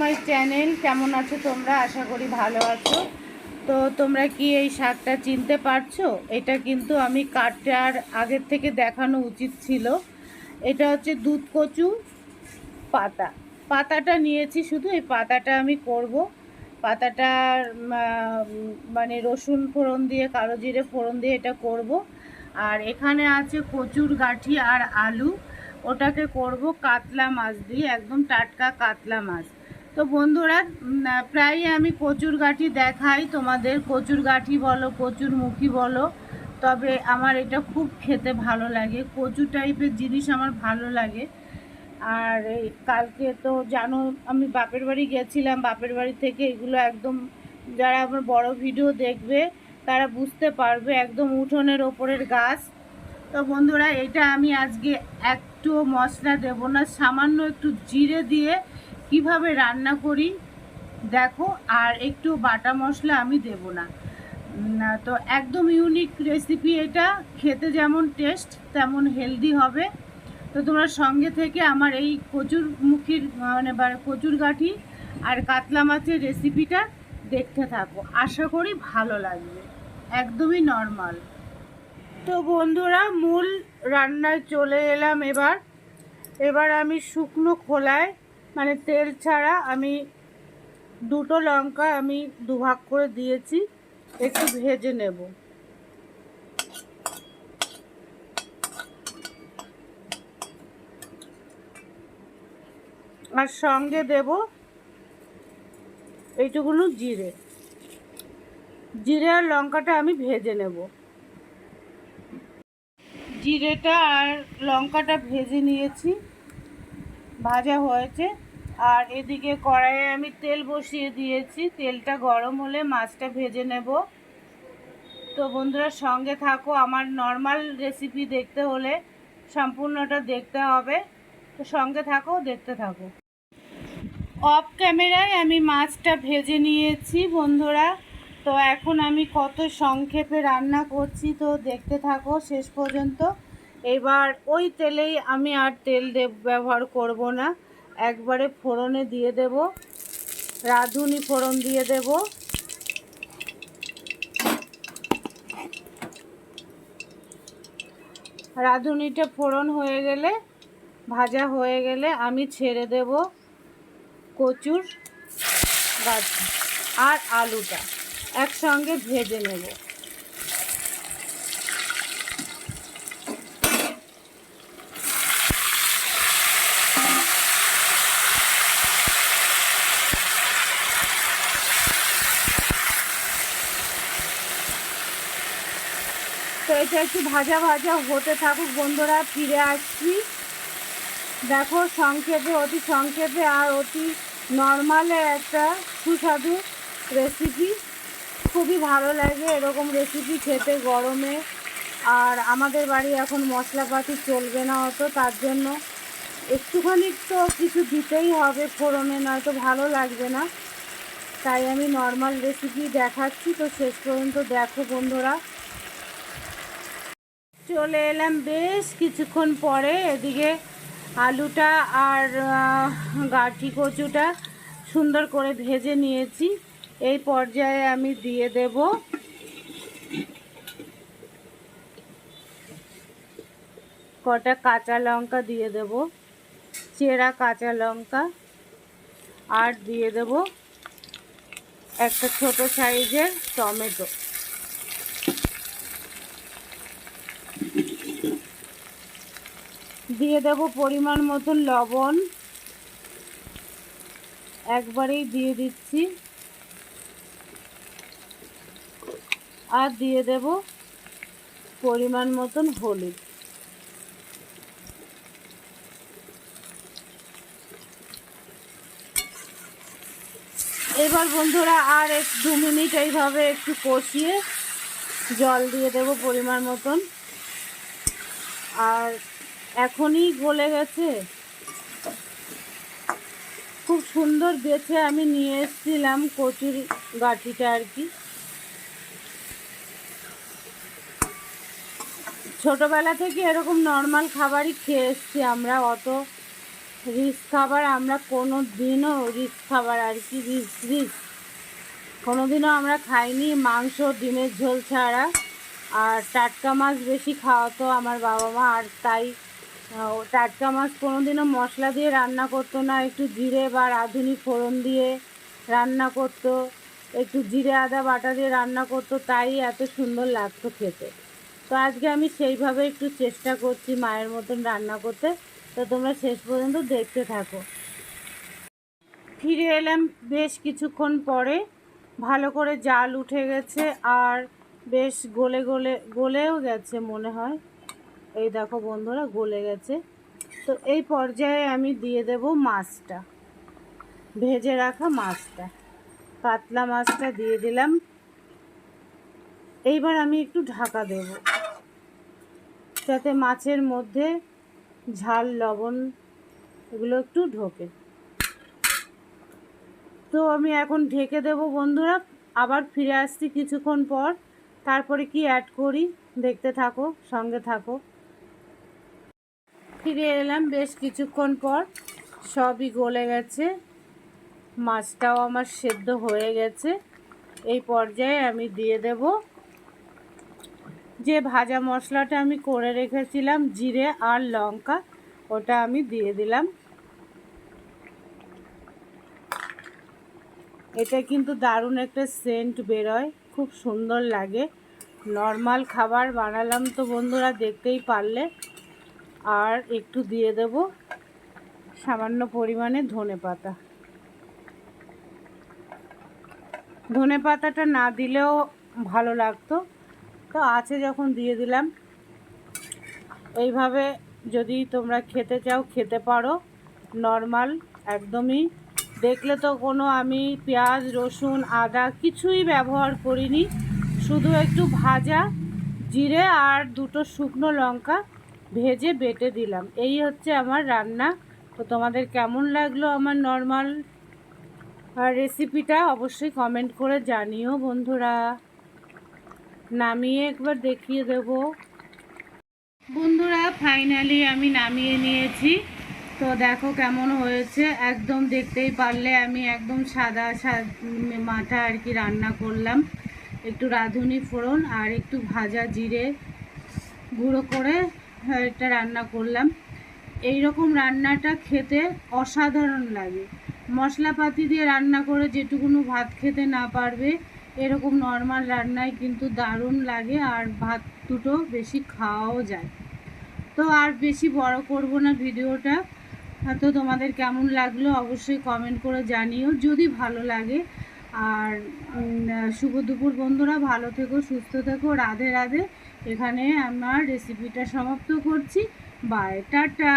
My channel, কেমন আছো তোমরা? আশা করি ভালো আছো। তো তোমরা কি এই শাকটা চিনতে পারছ? এটা কিন্তু আমি কাটার আগের থেকে দেখানো উচিত ছিল। এটা হচ্ছে দুধ কচু পাতা। পাতাটা নিয়েছি শুধু, এই পাতাটা আমি করব। পাতাটা মানে রসুন ফোড়ন দিয়ে, কালো জিরে ফোড়ন দিয়ে এটা করব। আর এখানে আছে কচুর গাঠি আর আলু। ওটাকে করব কাতলা মাছ দিয়ে, একদম টাটকা কাতলা মাছ। তো বন্ধুরা প্রায়ই আমি কচুর গাঠি দেখাই। তোমাদের কচুর গাঠি বলো, কচুর মুখি বলো, তবে আমার এটা খুব খেতে ভালো লাগে। কচু টাইপের জিনিস আমার ভালো লাগে। আর কালকে তো জানো, আমি বাপের বাড়ি গেছিলাম, বাপের বাড়ি থেকে এগুলো একদম যারা আমার বড় ভিডিও দেখবে, তারা বুঝতে পারবে, একদম উঠোনের ওপরের গাছ। তো বন্ধুরা, এটা আমি আজকে একটু মশলা দেবো না, সামান্য একটু জিরে দিয়ে কীভাবে রান্না করি, দেখো, আর একটু বাটা মশলা আমি দেব না। তো একদম ইউনিক রেসিপি এটা, খেতে যেমন টেস্ট তেমন হেলদি হবে। তো তোমরা সঙ্গে থেকে আমার এই কচুর মুখির মানে কচুর গাঠি আর কাতলা মাছের রেসিপিটা দেখতে থাকো। আশা করি ভালো লাগবে। একদমই নর্মাল তো বন্ধুরা, মূল রান্নায় চলে এলাম এবার। এবার আমি শুকনো খোলায় মানে তেল ছাড়া আমি দুটো লঙ্কা আমি দুভাগ করে দিয়েছি, একটু ভেজে নেব। আর সঙ্গে দেব এইটুকুনো জিরে। জিরে আর লঙ্কাটা আমি ভেজে নেব। জিরেটা আর লঙ্কাটা ভেজে নিয়েছি। ভাজা হয়েছে। আর এদিকে কড়াইয়ে আমি তেল বসিয়ে দিয়েছি। তেলটা গরম হলে মাছটা ভেজে নেব। তো বন্ধুরা, সঙ্গে থাকো। আমার নর্মাল রেসিপি দেখতে হলে সম্পূর্ণটা দেখতে হবে। তো সঙ্গে থাকো, দেখতে থাকো। অফ ক্যামেরায় আমি মাছটা ভেজে নিয়েছি বন্ধুরা। তো এখন আমি কত সংক্ষেপে রান্না করছি তো দেখতে থাকো শেষ পর্যন্ত। এবার ওই তেলেই আমি আর তেল ব্যবহার করব না। একবারে ফোড়নে দিয়ে দেব। রাঁধুনি ফোড়ন দিয়ে দেব। রাঁধুনিটা ফোড়ন হয়ে গেলে, ভাজা হয়ে গেলে আমি ছেড়ে দেব কচুর গাছ আর আলুটা। একসঙ্গে ভেজে নেব। তো এটা একটু ভাজা ভাজা হতে থাকুক, বন্ধুরা, ফিরে আসছি। দেখো, সংক্ষেপে, অতি সংক্ষেপে আর অতি নর্মালে একটা সুস্বাদু রেসিপি খুবই ভালো লাগে এরকম রেসিপি খেতে গরমে। আর আমাদের বাড়ি এখন মশলাপাতি চলবে না অত, তার জন্য একটুখানি তো কিছু দিতেই হবে ফোড়নে, নয়তো ভালো লাগবে না। তাই আমি নর্মাল রেসিপি দেখাচ্ছি। তো শেষ পর্যন্ত দেখো, বন্ধুরা। চলে এলাম বেশ কিছুক্ষণ পরে এদিকে আলুটা আর গাঠি কচুটা সুন্দর করে ভেজে নিয়েছি। এই পর্যায়ে আমি দিয়ে দেব কটা কাঁচা লঙ্কা দিয়ে দেব, চেরা কাঁচা লঙ্কা, আর দিয়ে দেব একটা ছোট সাইজের টমেটো। দিয়ে দেব পরিমাণ মতন লবণ। একবারেই দিয়ে দিচ্ছি। আর দিয়ে দেব পরিমাণ মতন হলুদ। এবার বন্ধুরা আর এক দু মিনিট এইভাবে একটু কষিয়ে জল দিয়ে দেব পরিমাণ মতন। আর এখনই গলে গেছে। খুব সুন্দর বেছে আমি নিয়ে এসেছিলাম কচুর গাঠিটা আর কি। ছোটবেলা থেকে এরকম নর্মাল খাবারই খেয়ে এসছি আমরা, অত রিস্ক খাবার, আমরা কোনো দিনও রিস্ক খাবার আর কি রিস্ক রিস্ক কোনো দিনও আমরা খাইনি, মাংস, ডিমের ঝোল ছাড়া। আর টাটকা মাছ বেশি খাওয়াতো আমার বাবা মা, আর তাই টাটকা মাছ দিনও মশলা দিয়ে রান্না করতো না। একটু জিরে বা রাঁধুনি ফোড়ন দিয়ে রান্না করতো। একটু জিরে, আদা, বাটা দিয়ে রান্না করতো। তাই এত সুন্দর লাগতো খেতে। তো আজকে আমি সেইভাবে একটু চেষ্টা করছি মায়ের মতন রান্না করতে। তো তোমরা শেষ পর্যন্ত দেখতে থাকো। ফিরে এলাম বেশ কিছুক্ষণ পরে। ভালো করে জাল উঠে গেছে আর বেশ গলে গলে, গলেও গেছে মনে হয়। এই দেখো বন্ধুরা, গলে গেছে। তো এই পর্যায়ে আমি দিয়ে দেব মাছটা। ভেজে রাখা মাছটা। কাতলা মাছটা দিয়ে দিলাম। এইবার আমি একটু ঢাকা দেব। যাতে মাছের মধ্যে ঝাল, লবণ এগুলো একটু ঢোকে। তো আমি এখন ঢেকে দেব বন্ধুরা। আবার ফিরে আসছি কিছুক্ষণ পর। তারপরে কি অ্যাড করি? দেখতে থাকো, সঙ্গে থাকো। ফিরে এলাম বেশ কিছুক্ষণ পর। সবই গলে গেছে। মাছটাও আমার সেদ্ধ হয়ে গেছে। এই পর্যায়ে আমি দিয়ে দেব যে ভাজা মশলাটা আমি করে রেখেছিলাম, জিরে আর লঙ্কা, ওটা আমি দিয়ে দিলাম। এটা কিন্তু দারুণ একটা সেন্ট বেরোয়, খুব সুন্দর লাগে। নর্মাল খাবার বানালাম তো বন্ধুরা, দেখতেই পারলে। আর একটু দিয়ে দেব সামান্য পরিমাণে ধনে পাতা। ধনে পাতাটা না দিলেও ভালো লাগতো। তো আছে যখন দিয়ে দিলাম। এইভাবে যদি তোমরা খেতে চাও, খেতে পারো। নর্মাল, একদমই। দেখলে তো কোনো আমি পেঁয়াজ, রসুন, আদা কিছুই ব্যবহার করিনি। শুধু একটু ভাজা, জিরে আর দুটো শুকনো লঙ্কা ভেজে বেটে দিলাম। এই হচ্ছে আমার রান্না। তো তোমাদের কেমন লাগল আমার নর্মাল রেসিপিটা অবশ্যই কমেন্ট করে জানিও বন্ধুরা। নামিয়ে একবার দেখিয়ে দেবো। বন্ধুরা ফাইনালি আমি নামিয়ে নিয়েছি। তো দেখো কেমন হয়েছে। একদম দেখতেই পারলে আমি একদম সাদা মাথা আর কি রান্না করলাম। একটু রাঁধুনি ফোড়ন আর একটু ভাজা জিরে গুঁড়ো করে এটা রান্না করলাম। এই রকম রান্নাটা খেতে অসাধারণ লাগে। মশলাপাতি দিয়ে রান্না করে যেটুকুনো ভাত খেতে না পারবে, এরকম নর্মাল রান্নায় কিন্তু দারুণ লাগে আর ভাত দুটো বেশি খাওয়াও যায়। তো আর বেশি বড় করব না ভিডিওটা। তো তোমাদের কেমন লাগল অবশ্যই কমেন্ট করে জানিও। যদি ভালো লাগে আর শুভ দুপুর বন্ধুরা, ভালো থেকো, সুস্থ থেকো, রাধে রাধে। এখানে আমার রেসিপিটা সমাপ্ত করছি। Bye tata!